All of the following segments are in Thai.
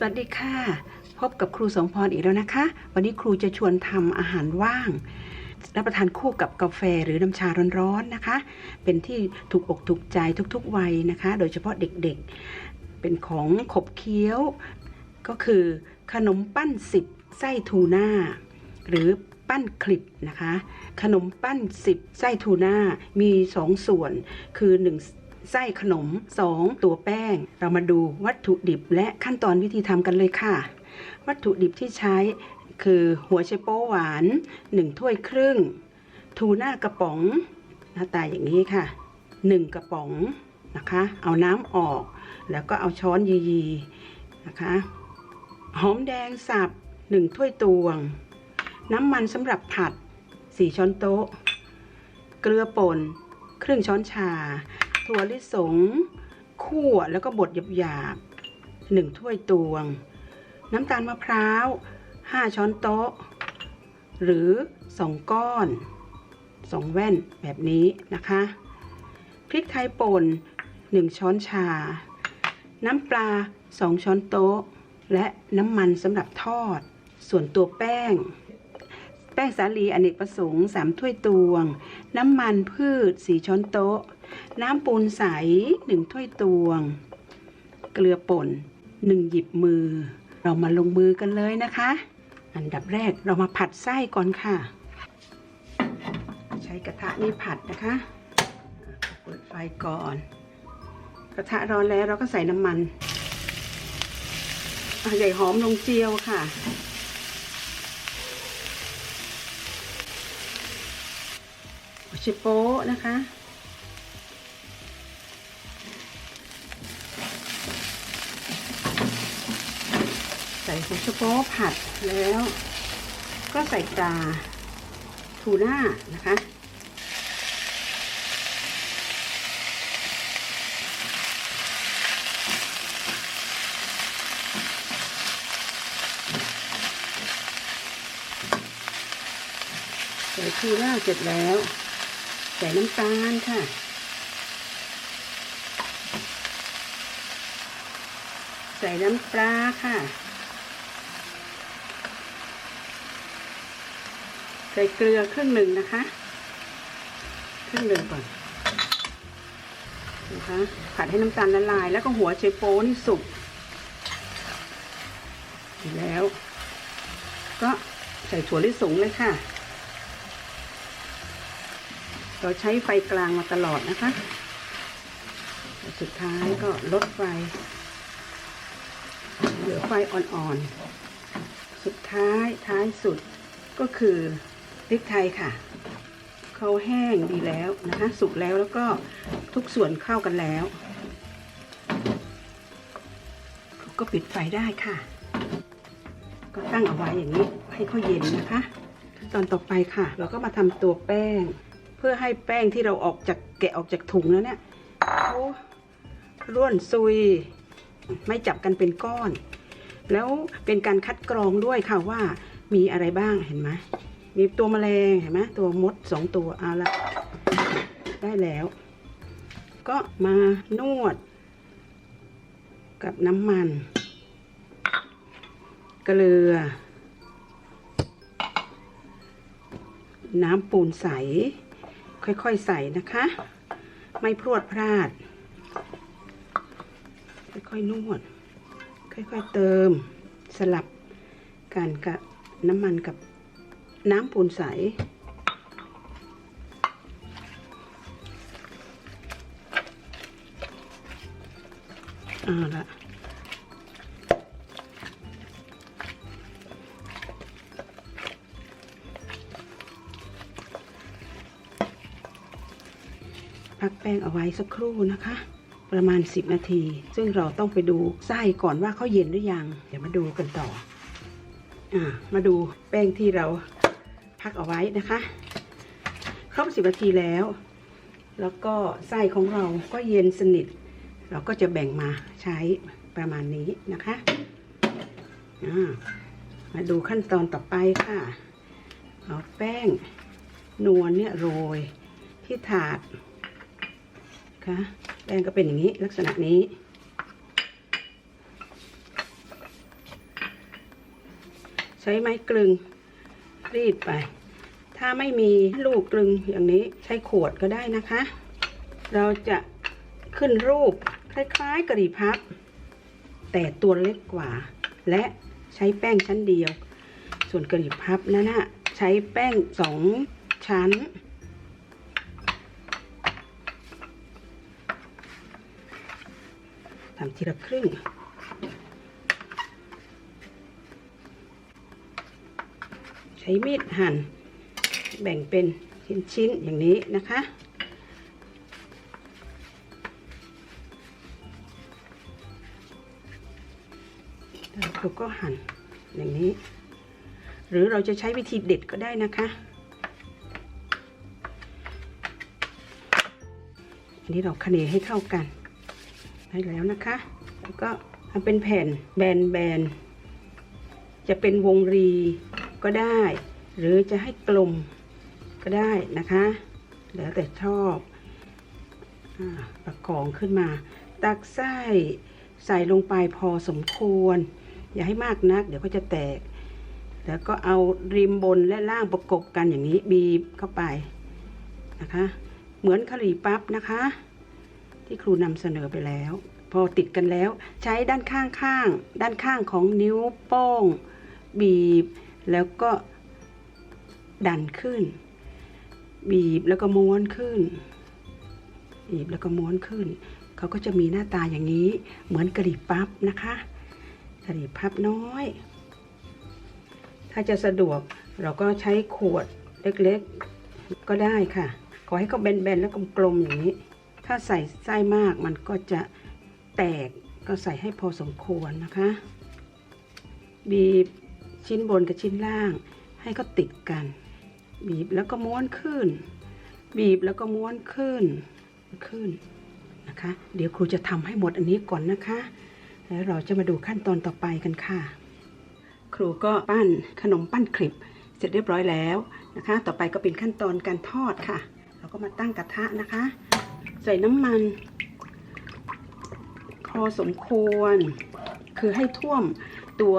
สวัสดีค่ะ พบกับครูสมพรอีกแล้วนะคะ วันนี้ครูจะชวนทำอาหารว่าง รับประทานคู่กับกาแฟหรือน้ำชาร้อนๆนะคะ เป็นที่ถูกอกถูกใจทุกๆวัยนะคะ โดยเฉพาะเด็กๆ เป็นของขบเคี้ยว ก็คือขนมปั้นสิบไส้ทูน่าหรือปั้นคลิปนะคะ ขนมปั้นสิบไส้ทูน่ามีสองส่วนคือหนึ่ง ไส้ขนมสองตัวแป้ง เรามาดูวัตถุดิบและขั้นตอนวิธีทำกันเลยค่ะ วัตถุดิบที่ใช้คือหัวไชโป๊หวาน 1 ถ้วยครึ่ง ทูน่ากระป๋อง หน้าตาอย่างนี้ค่ะ 1 กระป๋องนะคะ เอาน้ำออก แล้วก็เอาช้อนยีๆนะคะ หอมแดงสับ 1 ถ้วยตวง น้ำมันสำหรับผัด 4 ช้อนโต๊ะ เกลือป่น ครึ่งช้อนชา ถั่วลิสงคั่วแล้วก็บดหยาบๆหนึ่งถ้วยตวง น้ำตาลมะพร้าว 5 ช้อนโต๊ะ หรือ 2 ก้อน 2 แว่นแบบนี้นะคะ พริกไทยป่น 1 ช้อนชา น้ำปลา 2 ช้อนโต๊ะ และน้ำมันสำหรับทอด ส่วนตัวแป้ง แป้งสาลีอเนกประสงค์ 3 ถ้วยตวง น้ำมันพืช 4 ช้อนโต๊ะ น้ำปูนใส1ถ้วยตวง เกลือป่น1หยิบมือ เรามาลงมือกันเลยนะคะ อันดับแรกเรามาผัดไส้ก่อนค่ะ ใช้กระทะนี่ผัดนะคะเปิดไฟก่อน กระทะร้อนแล้วเราก็ใส่น้ำมันใหญ่หอมลงเจียวค่ะชิโป้นะคะ ส่หัวชิโป้ผัดแล้ว ก็ใส่ปลาทูน่านะคะ ใส่ทูน่าเสร็จแล้ว ใส่น้ำตาลค่ะใส่น้ำปลาค่ะ ส่เกลือครึ่งหนึ่งนะคะครึ่งหนึ่งก่อนนะคะผัดให้น้ำตาลละลาย แล้วก็หัวไชโป๊นี่สุกเสร็จแล้ว ก็ใส่ถั่วลิสงเลยค่ะ เราใช้ไฟกลางมาตลอดนะคะ สุดท้ายก็ลดไฟ เหลือไฟอ่อนๆ สุดท้ายท้ายสุดก็คือ พริกไทยค่ะเขาแห้งดีแล้วนะคะ สุกแล้วแล้วก็ทุกส่วนเข้ากันแล้ว ก็ปิดไฟได้ค่ะ ก็ตั้งเอาไว้อย่างนี้ให้เขาเย็นนะคะ ตอนต่อไปค่ะ เราก็มาทำตัวแป้ง เพื่อให้แป้งที่เราออกจากแกะออกจากถุงแล้วเนี่ยเขาร่วนซุย ไม่จับกันเป็นก้อน แล้วเป็นการคัดกรองด้วยค่ะว่ามีอะไรบ้างเห็นไหม มีตัวแมลงเห็นไหมตัวมดสองตัวเอาละได้แล้ว ก็มานวด กับน้ำมัน เกลือ น้ำปูนใส ค่อยๆใส่นะคะ ไม่พรวดพลาด ค่อยๆนวด ค่อยๆเติม สลับกันกับน้ำมันกับ น้ำปูนใสเอาละพักแป้งเอาไว้สักครู่นะคะ ประมาณ 10 นาที ซึ่งเราต้องไปดูไส้ก่อนว่าเขาเย็นหรือยัง เดี๋ยวมาดูกันต่ออ่ามาดูแป้งที่เรา พักเอาไว้นะคะ ครบ10นาทีแล้ว แล้วก็ไส้ของเราก็เย็นสนิท เราก็จะแบ่งมาใช้ประมาณนี้นะคะมาดูขั้นตอนต่อไปค่ะเอาแป้งนวลเนี่ยโรยที่ถาดคะแป้งก็เป็นอย่างนี้ลักษณะนี้ใช้ไม้กลึง รีดไป ถ้าไม่มีลูกกลึงอย่างนี้ใช้ขวดก็ได้นะคะ เราจะขึ้นรูปคล้ายๆกะหรี่พับ แต่ตัวเล็กกว่า และใช้แป้งชั้นเดียว ส่วนกะหรี่พับนั้นนะใช้แป้งสองชั้นทำทีละครึ่ง ช้มีดหั่น แบ่งเป็นชิ้นๆอย่างนี้นะคะแล้วเราก็หั่นอย่างนี้ หรือเราจะใช้วิธีเด็ดก็ได้นะคะ อันนี้เราคะเนให้เข้ากันได้แล้วนะคะ แล้วก็ทำเป็นแผ่นแบนๆ จะเป็นวงรี ก็ได้ หรือจะให้กลมก็ได้นะคะ แล้วแต่ชอบอประกองขึ้นมา ตักไส้ใส่ลงไปพอสมควร อย่าให้มากนัก เดี๋ยวก็จะแตก แล้วก็เอาริมบนและล่างประกบกันอย่างนี้บีบเข้าไปนะคะ เหมือนขลีปั๊บนะคะ ที่ครูนำเสนอไปแล้ว พอติดกันแล้วใช้ด้านข้างข้างด้านข้างของนิ้วโป้ง บีบ แล้วก็ดันขึ้น บีบแล้วก็ม้วนขึ้น บีบแล้วก็ม้วนขึ้น เขาก็จะมีหน้าตาอย่างนี้เหมือนกระหรี่ปั๊บนะคะกระหรี่พับน้อย ถ้าจะสะดวกเราก็ใช้ขวดเล็กๆ ก็ได้ค่ะ ขอให้เขาแบนๆแล้วกลมๆอย่างนี้ ถ้าใส่ไส้มากมันก็จะแตกก็ใส่ให้พอสมควรนะคะ บีบ ชิ้นบนกับชิ้นล่าง ให้เขาติดกัน บีบแล้วก็ม้วนขึ้น บีบแล้วก็ม้วนขึ้นขึ้นนะคะ เดี๋ยวครูจะทำให้หมดอันนี้ก่อนนะคะ แล้วเราจะมาดูขั้นตอนต่อไปกันค่ะ ครูก็ปั้นขนมปั้นคลิป เสร็จเรียบร้อยแล้วนะคะ ต่อไปก็เป็นขั้นตอนการทอดค่ะ เราก็มาตั้งกระทะนะคะ ใส่น้ำมันพอสมควร คือให้ท่วมตัว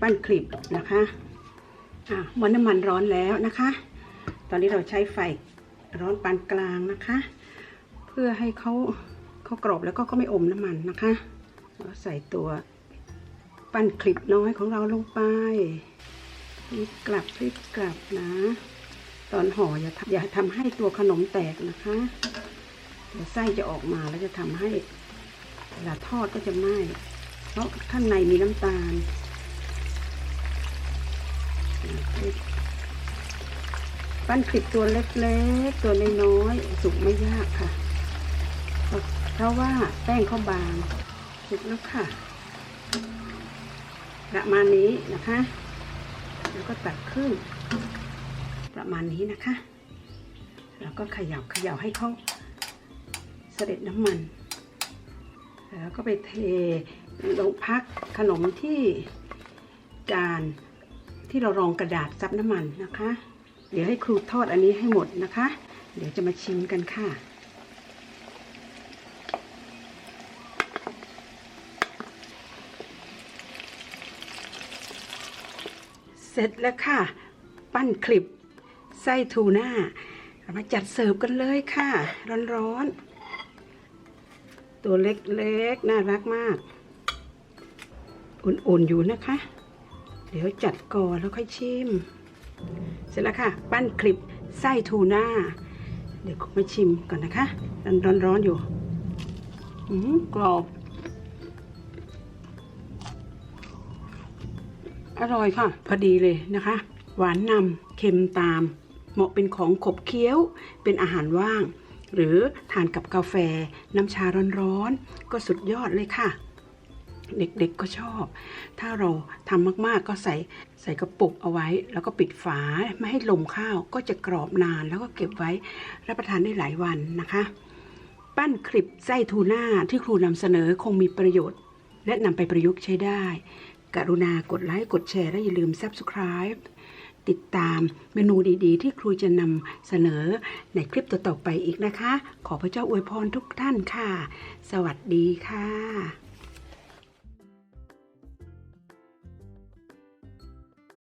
ปั้นคลิปนะคะอะมื่อน้ำมันร้อนแล้วนะคะ ตอนนี้เราใช้ไฟร้อนปานกลางนะคะ เพื่อให้เขาเขากรอบแล้วก็เขาไม่อมน้ำมันนะคะแล้วใส่ตัวปั้นคลิปน้อยของเราลงไปพลิกกลับพลิกกลับนะ ตอนห่ออย่าทำอย่าทำให้ตัวขนมแตกนะคะเดี๋ยวไส้จะออกมาแล้วจะทำให้เวลาทอดก็จะไหม้เพราะข้างในมีน้ำตาล ปั้นคลิปตัวเล็กๆ ตัวน้อยๆ สุกไม่ยากค่ะ เพราะว่าแป้งเขาบางสุกแล้วค่ะ ประมาณนี้นะคะ แล้วก็ตัดขึ้น ประมาณนี้นะคะ แล้วก็เขย่าเขย่าให้เขาเสด็จน้ำมัน แล้วก็ไปเทลงพักขนมที่จาน ที่เรารองกระดาษซับน้ำมันนะคะ เดี๋ยวให้ครูทอดอันนี้ให้หมดนะคะ เดี๋ยวจะมาชิมกันค่ะเสร็จแล้วค่ะ ปั้นคลิปไส้ทูน่าเรามาจัดเสิร์ฟกันเลยค่ะ ร้อนๆ ตัวเล็กๆ น่ารักมาก อุ่นๆ อยู่นะคะ เดี๋ยวจัดก่อนแล้วค่อยชิม เสร็จแล้วค่ะ ปั้นคลิปไส้ทูน่า เดี๋ยวมาชิมก่อนนะคะร้อนร้อนๆอยู่อืมกรอบ อร่อยค่ะ พอดีเลยนะคะ หวานนำเค็มตาม เหมาะเป็นของขบเคี้ยว เป็นอาหารว่าง หรือทานกับกาแฟน้ำชาร้อนๆ ก็สุดยอดเลยค่ะ เด็กๆก็ชอบ ถ้าเราทำมากๆก็ใส่ใส่กระปุกเอาไว้ แล้วก็ปิดฝาไม่ให้ลมข้าวก็จะกรอบนาน แล้วก็เก็บไว้รับประทานได้หลายวันนะคะ ปั้นคลิปไส้ทูน่าที่ครูนำเสนอคงมีประโยชน์ และนำไปประยุกต์ใช้ได้ กรุณากดไลค์กดแชร์และอย่าลืม Subscribe ติดตามเมนูดีๆ ที่ครูจะนำเสนอในคลิปต่อๆไปอีกนะคะ ขอพระเจ้าอวยพรทุกท่านค่ะ สวัสดีค่ะ